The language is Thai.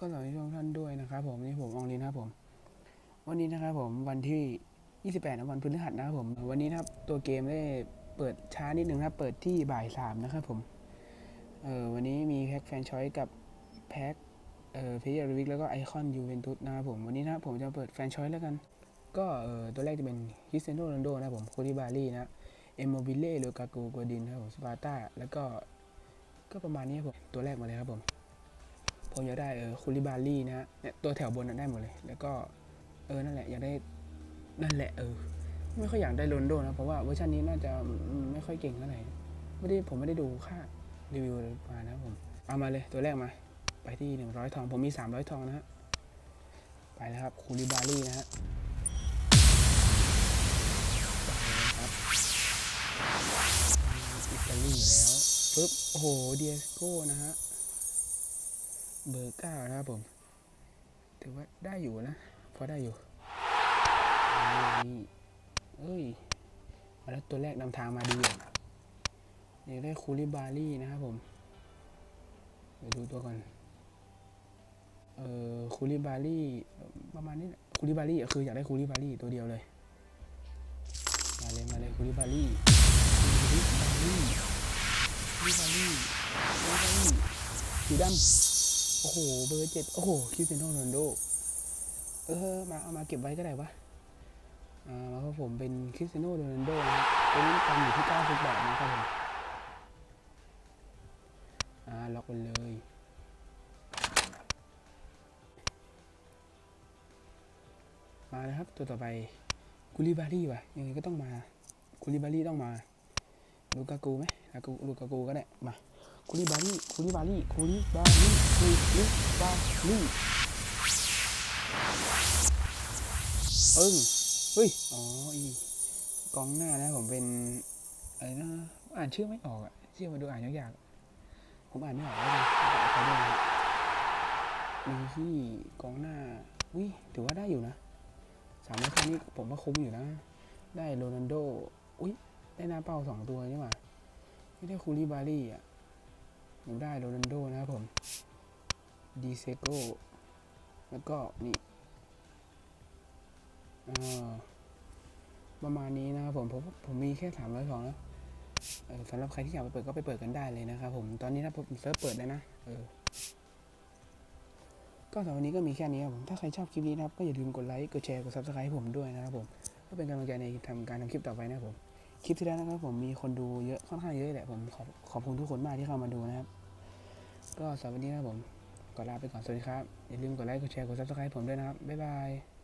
ก็สวัสดีทุกท่านด้วยนะครับผมนี่ผมอองลินครับผม วันนี้นะครับผมวันที่ 28นะวันพฤหัสนะครับผม วันนี้นะครับตัวเกมได้เปิดช้านิดนึงนะเปิดที่บ่ายสามนะครับผมเออวันนี้มีแพ็คแฟนชอยกับแพ็คเออเพย์เยอร์วิกแล้วก็ไอคอนยูเวนตุสนะครับผมวันนี้นะครับผมจะเปิดแฟนชอยแล้วกัน ก็เออตัวแรกจะเป็นคริสเตียโนโรนัลโดนะครับผมโคลิบาลีนะเอมโมบิเล่ลูกากูกวดินนะครับผมสปาร์ตาแล้วก็ก็ประมาณนี้ครับผมตัวแรกมาเลยครับผม ผมอยากได้เออคูลิบาลี่นะฮะเนี่ยตัวแถวบนน่ะได้หมดเลย แล้วก็เออนั่นแหละอยากได้นั่นแหละเออไม่ค่อยอยากได้โรนโดนะเพราะว่าเวอร์ชันนี้น่าจะไม่ค่อยเก่งเท่าไหร่ไม่ได้ผมไม่ได้ดูค่ารีวิวมานะผมเอามาเลยตัวแรกมา ไปที่หนึ่งร้อยทอง ผมมีสามร้อยทองนะฮะไปแล้วครับคูลิบาลี่นะฮะไปเลยครับอิตาลีอยู่แล้วปึ๊บโอ้โหเดียสโก้นะฮะ เบอร์เก้านะครับผม ถือว่าได้อยู่นะ พอได้อยู่นี่เอ้ยเอาแล้วตัวแรกนำทางมาดีอะนี่ได้คูลิบาลี่นะครับผมเดี๋ยวดูตัวก่อน เอ่อคูลิบาลี่ประมาณนี้คูลิบาลี่คืออยากได้คูลิบาลี่ตัวเดียวเลย มาเลยมาเลยคูลิบาลี่คูลิบาลี่คูลิบาลี่คูลิบาลี่สีดำ โอ้โห เบอร์เจ็ดโอ้โหคริสเตียโนโรนโด เออ มาเอามาเก็บไว้ก็ได้วะอ่ามาครับผมเป็นคริสเตียโนโรนัลโดนะตัวนี้ตามอยู่ที่เก้าสิบบาทนะครับผมอ่าล็อกไปเลยมาแล้วครับตัวต่อไปกูลิบารี่ว่ะยังไงก็ต้องมากูลิบารี่ต้องมาลูกากูไหมลูกากูลูกากูก็ได้มา คูลิบาลี่คูลิบาลี่คูลิบาลี่คูลิบาลี่เอิ้งเฮ้ย อ๋อ อีกองหน้านะผมเป็นอะไรนะ อ่านชื่อไม่ออกอะเชื่อมาดูอ่านยากๆผมอ่านไม่ออกแล้วกันขอดูนะมีที่กองหน้าวิถือว่าได้อยู่นะ สามร้อยครั้งนี้ผมว่าคุ้มอยู่นะ ได้โรนัลโด อุ้ย ได้หน้าเป้าสองตัวนี่หว่าไม่ได้คูลิบาลี่อะ ผมได้โรนัลโดนะครับผมดีเซโกแล้วก็นี่ประมาณนี้นะครับผมผมผมมีแค่สามร้อยสองแล้วสำหรับใครที่อยากไปเปิดก็ไปเปิดกันได้เลยนะครับผมตอนนี้นะผมเซิร์ฟเปิดแล้นะเออก็สำหรับวันนี้ก็มีแค่นี้ครับผมถ้าใครชอบคลิปนี้นะครับก็อย่าลืมกดไลค์กดแชร์กดซับสไครต์ให้ผมด้วยนะครับผมเพื่อเป็นกำลังใจในทำการทำคลิปต่อไปนะครับผม คลิปที่แล้วนะครับผมมีคนดูเยอะค่อนข้างเยอะแหละผมขอบขอบคุณทุกคนมากที่เข้ามาดูนะครับ ก็สำหรับวันนี้นะครับผมก็ลาไปก่อนสวัสดีครับ อย่าลืมกดไลค์กดแชร์กดซับสไครต์ผมด้วยนะครับ บ๊ายบาย